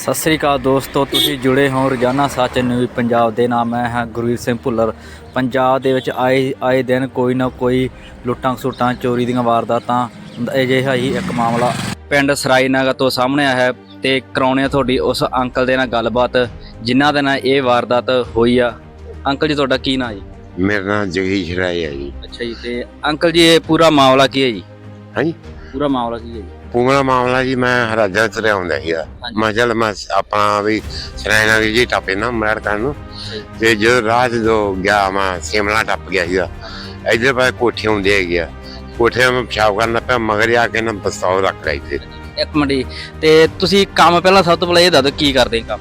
ਸਤਿ ਸ੍ਰੀ ਅਕਾਲ ਦੋਸਤੋ ਤੁਸੀਂ ਜੁੜੇ ਹੋ ਰੋਜ਼ਾਨਾ ਸੱਚ ਨਿਊਜ਼ ਪੰਜਾਬ ਦੇ ਨਾਮ ਮੈਂ ਹਾਂ ਗੁਰਵੀਰ ਸਿੰਘ ਭੁੱਲਰ। ਪੰਜਾਬ ਦੇ ਵਿੱਚ ਆਏ ਆਏ ਦਿਨ ਕੋਈ ਨਾ ਕੋਈ ਲੁੱਟਾਂ ਖਸੁੱਟਾਂ ਚੋਰੀ ਦੀਆਂ ਵਾਰਦਾਤਾਂ ਅਜਿਹਾ ਹੀ ਇੱਕ ਮਾਮਲਾ ਪਿੰਡ ਸਰਾਈਨਗਰ ਤੋਂ ਸਾਹਮਣੇ ਆਇਆ ਹੈ ਤੇ ਕਰਾਉਣੇ ਆ ਤੁਹਾਡੀ ਉਸ ਅੰਕਲ ਦੇ ਨਾਲ ਗੱਲਬਾਤ ਜਿਨ੍ਹਾਂ ਦੇ ਨਾਲ ਇਹ ਵਾਰਦਾਤ ਹੋਈ ਆ। ਅੰਕਲ ਜੀ ਤੁਹਾਡਾ ਕੀ ਨਾਂ ਜੀ? ਮੇਰਾ ਨਾਮ ਜਗੀਸ਼ ਰਾਏ ਹੈ ਜੀ। ਅੱਛਾ ਜੀ ਤੇ ਅੰਕਲ ਜੀ ਇਹ ਪੂਰਾ ਮਾਮਲਾ ਕੀ ਹੈ ਜੀ? ਹਾਂਜੀ। ਪੂਰਾ ਮਾਮਲਾ ਕੀ ਹੈ ਜੀ? ਪੂਰਾ ਮਾਮਲਾ ਜੀ ਮੈਂ ਹਰਾਜਾ ਤੁਰਿਆ ਹੁੰਦਾ ਸੀਗਾ। ਮੈਂ ਚੱਲ ਮੈਂ ਆਪਣਾ ਵੀ ਸਰਾਇਨਾ ਵੀ ਜੀ ਟਾਪੇ ਨਾ ਮਰਾੜ ਕਰਨ ਨੂੰ। ਤੇ ਜਦੋਂ ਰਾਤ ਜੋ ਗਿਆ ਮੈਂ ਸਿਮਲਾ ਟੱਪ ਗਿਆ ਸੀਗਾ। ਇਧਰ ਪਾ ਕੋਠੇ ਹੁੰਦੇ ਹੈਗੇ ਆ ਕੋਠੇ ਮੈਂ ਪਿਸ਼ਾਬ ਕਰਨਾ ਪਿਆ ਮਗਰ ਆ ਕੇ ਨਾ ਪਸਤੌਲ ਰੱਖ ਲਈ ਤੇ ਇੱਕ ਮਿੰਟ ਤੇ ਤੁਸੀਂ ਕੰਮ ਪਹਿਲਾਂ ਸਭ ਤੋਂ ਪਹਿਲਾਂ ਇਹ ਦੱਸੋ ਕੀ ਕਰਦੇ ਕੰਮ?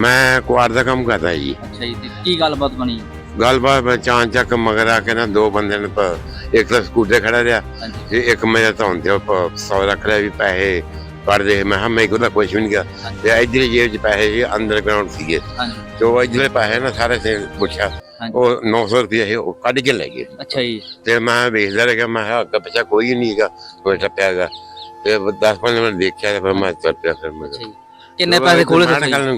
ਮੈਂ ਕੁਆਰ ਦਾ ਕੰਮ ਕਰਦਾ ਜੀ। ਅੱਛਾ ਜੀ ਤੇ ਕੀ ਗੱਲਬਾਤ ਬਣੀ? ਗੱਲਬਾਤ ਮੈਂ ਚਾਂ ਚੱਕ ਮਗਰ ਆ ਕੇ ਨਾ ਦੋ ਬੰਦੇ ਨੇ ਪ- ਇੱਕ ਤਾਂ ਸਕੂਟਰ ਖੜਾ ਰਿਹਾ ਤੇ ਇੱਕ ਮੇਰੇ ਤਾਂ ਹੁੰਦੇ ਪਸਤੌਲ ਰੱਖ ਲਿਆ ਵੀ ਪੈਸੇ ਕੱਢਦੇ ਮੈਂ ਹਾਂ ਮੈਂ ਉਹਦਾ ਕੁਝ ਵੀ ਨਹੀਂ ਗਿਆ ਤੇ ਇਧਰ ਜੇਬ 'ਚ ਪੈਸੇ ਜੀ ਅੰਡਰਗਰਾਉਂਡ ਸੀਗੇ। ਤੇ ਉਹ ਇਧਰਲੇ ਪੈਸੇ ਨਾ ਸਾਰੇ ਸੇ ਪੁੱਛਿਆ। ਉਹ 900 ਰੁਪਏ ਸੀ ਉਹ ਕੱਢ ਕੇ ਲੈ ਗਏ। ਅੱਛਾ ਜੀ। ਤੇ ਮੈਂ ਵੇਖਦਾ ਰਿਹਾ ਮੈਂ ਕਿਹਾ ਅੱਗਾ ਪਿੱਛਾ ਕੋਈ ਨਹੀਂ ਹੈਗਾ ਕੋਈ ਟੱਪਿਆ ਹੈਗਾ। ਤੇ 10 15 ਮਿੰਟ ਦੇਖਿਆ ਤੇ ਫਿਰ ਮੈਂ ਚੱਲ ਪਿਆ ਫਿਰ ਮੈਂ। ਕਿੰਨੇ ਪੈਸੇ ਖੋਲੇ ਤੁਸੀਂ? ਕੱਲ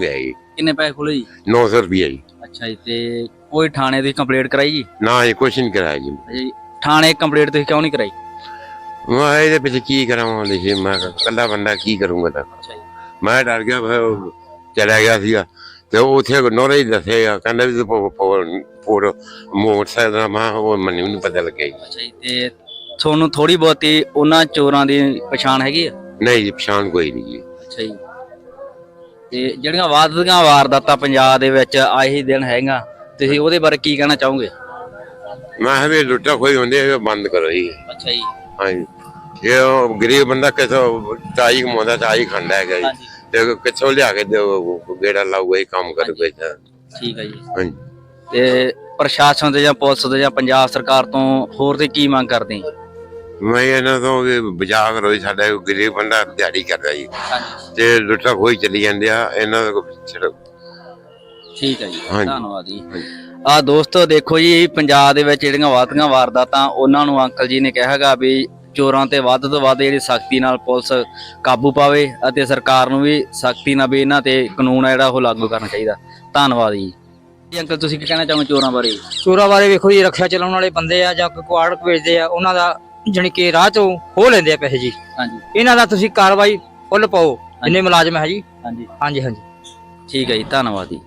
ਕਿੰਨੇ ਪੈਸੇ ਖੋਲੇ ਜੀ? 900 ਰੁਪਏ ਜੀ। ਅੱਛਾ ਜੀ ਤੇ ਕੋਈ ਥਾਣੇ ਦੀ ਕੰਪਲੇਂਟ ਕਰਾਈ ਜੀ? ਨਾ ਇਹ ਕੁਛ ਨਹੀਂ ਕਰਾਇਆ ਜੀ। ਅੱਛਾ ਜੀ ਥਾਣੇ ਕੰਪਲੇਂਟ ਤੁਸੀਂ ਕਿਉਂ ਨਹੀਂ ਕਰਾਈ? ਮੈਂ ਇਹਦੇ ਪਿੱਛੇ ਕੀ ਕਰਾਂਗਾ ਲਿਖੀ ਮੈਂ ਕਿਹਾ, ਇਕੱਲਾ ਬੰਦਾ ਕੀ ਕਰੂੰਗਾ ਤਾਂ? ਅੱਛਾ ਜੀ। ਮੈਂ ਡਰ ਗਿਆ ਫਿਰ ਉਹ ਚਲਾ ਗਿਆ ਸੀਗਾ। ਤੇ ਉਹ ਉੱਥੇ ਨੋਰੇ ਹੀ ਦੱਸੇਗਾ ਕਹਿੰਦਾ ਵੀ ਫੋਟੋ ਮੋਟਰਸਾਈਕਲ ਦਾ ਮੈਂ ਕਿਹਾ, ਉਹ ਮੈਨੂੰ ਨਹੀਂ ਪਤਾ ਲੱਗਿਆ ਜੀ। ਅੱਛਾ ਜੀ ਤੇ ਤੁਹਾਨੂੰ ਥੋੜੀ ਬਹੁਤੀ ਉਹਨਾਂ ਚੋਰਾਂ ਦੀ ਪਛਾਣ ਹੈਗੀ ਆ? ਨਹੀਂ ਜੀ ਪਛਾਣ ਕੋਈ ਨਹੀਂ ਜੀ। ਅੱਛਾ ਜੀ। ਤੇ ਜਿਹੜੀਆਂ ਵਾਰਦਾਤਾਂ ਵਾਰਦਾਤਾਂ ਪੰਜਾਬ ਦੇ ਵਿੱਚ ਆਹੀ ਦਿਨ ਹੈਗਾ ਤੁਸੀਂ ਉਹਦੇ ਬਾਰੇ ਕੀ ਕਹਿਣਾ ਚਾਹੋਗੇ? ਮੈਂ ਕਿਹਾ ਵੀ ਲੁੱਟਾ ਕੋਈ ਹੁੰਦੇ ਇਹ ਬੰਦ ਕਰੋ ਜੀ ਅੱਛਾ ਜੀ। ਹਾਂਜੀ। ਇਹ ਗਰੀਬ ਬੰਦਾ ਕਿਥੋਂ ਚਾਈ ਕਮਾਉਂਦਾ ਚਾਈ ਖੰਡਾ ਹੈਗਾ ਜੀ। ਤੇ ਕਿੱਥੋਂ ਲਿਆ ਕੇ ਦਿਓ ਗੇੜਾ ਲਾਊਗਾ ਇਹ ਕੰਮ ਕਰੂਗਾ ਜੀ ਠੀਕ ਹੈ ਜੀ। ਹਾਂਜੀ। ਤੇ ਪ੍ਰਸ਼ਾਸਨ ਦੇ ਜਾਂ ਪੁਲਿਸ ਦੇ ਜਾਂ ਪੰਜਾਬ ਸਰਕਾਰ ਤੋਂ ਹੋਰ ਤੇ ਕੀ ਮੰਗ ਕਰਦੇ ਆ ਮੈਂ ਇਹਨਾਂ ਤੋਂ ਵੀ ਬਚਾ ਕਰੋ ਜੀ ਸਾਡਾ ਇਹ ਗਰੀਬ ਬੰਦਾ ਦਿਹਾੜੀ ਕਰਦਾ ਜੀ। ਤੇ ਲੁੱਟਾ ਖੋਈ ਚੱਲੀ ਜਾਂਦੇ ਆ ਇਹਨਾਂ ਦਾ ਕੋਈ ਛੱਡੋ ਠੀਕ ਹੈ ਜੀ ਹਾਂਜੀ। ਧੰਨਵਾਦ ਜੀ। ਆ ਦੋਸਤੋ ਦੇਖੋ ਜੀ ਪੰਜਾਬ ਦੇ ਵਿੱਚ ਜਿਹੜੀਆਂ ਵਾਦੀਆਂ ਵਾਰਦਾਤਾਂ ਉਹਨਾਂ ਨੂੰ ਅੰਕਲ ਜੀ ਨੇ ਕਿਹਾਗਾ ਵੀ ਚੋਰਾਂ ਤੇ ਵੱਧ ਤੋਂ ਵੱਧ ਜਿਹੜੀ ਸਖਤੀ ਨਾਲ ਪੁਲਿਸ ਕਾਬੂ ਪਾਵੇ ਅਤੇ ਸਰਕਾਰ ਨੂੰ ਵੀ ਸਖਤੀ ਨਾਲ ਵੀ ਇਹਨਾਂ ਤੇ ਕਾਨੂੰਨ ਆ ਜਿਹੜਾ ਉਹ ਲਾਗੂ ਕਰਨਾ ਚਾਹੀਦਾ। ਧੰਨਵਾਦ ਜੀ। ਜੀ ਅੰਕਲ ਤੁਸੀਂ ਕੀ ਕਹਿਣਾ ਚਾਹੋਗੇ ਚੋਰਾਂ ਬਾਰੇ? ਚੋਰਾਂ ਬਾਰੇ ਵੇਖੋ ਜੀ ਰਕਸ਼ਾ ਚਲਾਉਣ ਵਾਲੇ ਬੰਦੇ ਆ ਜਾਂ ਕੋਈ ਕੁਆੜ ਵੇਚਦੇ ਆ ਉਹਨਾਂ ਦਾ ਜਾਣੀ ਕਿ ਰਾਹ ਚੋਂ ਹੋ ਲੈਂਦੇ ਆ ਪੈਸੇ ਜੀ। ਹਾਂਜੀ। ਇਹਨਾਂ ਦਾ ਤੁਸੀਂ ਕਾਰਵਾਈ ਫੁੱਲ ਪਾਓ ਜਿੰਨੇ ਮੁਲਾਜ਼ਮ ਹੈ ਜੀ। ਹਾਂਜੀ। ਹਾਂਜੀ ਹਾਂਜੀ। ਠੀਕ ਹੈ ਜੀ ਧੰਨਵਾਦ ਜੀ।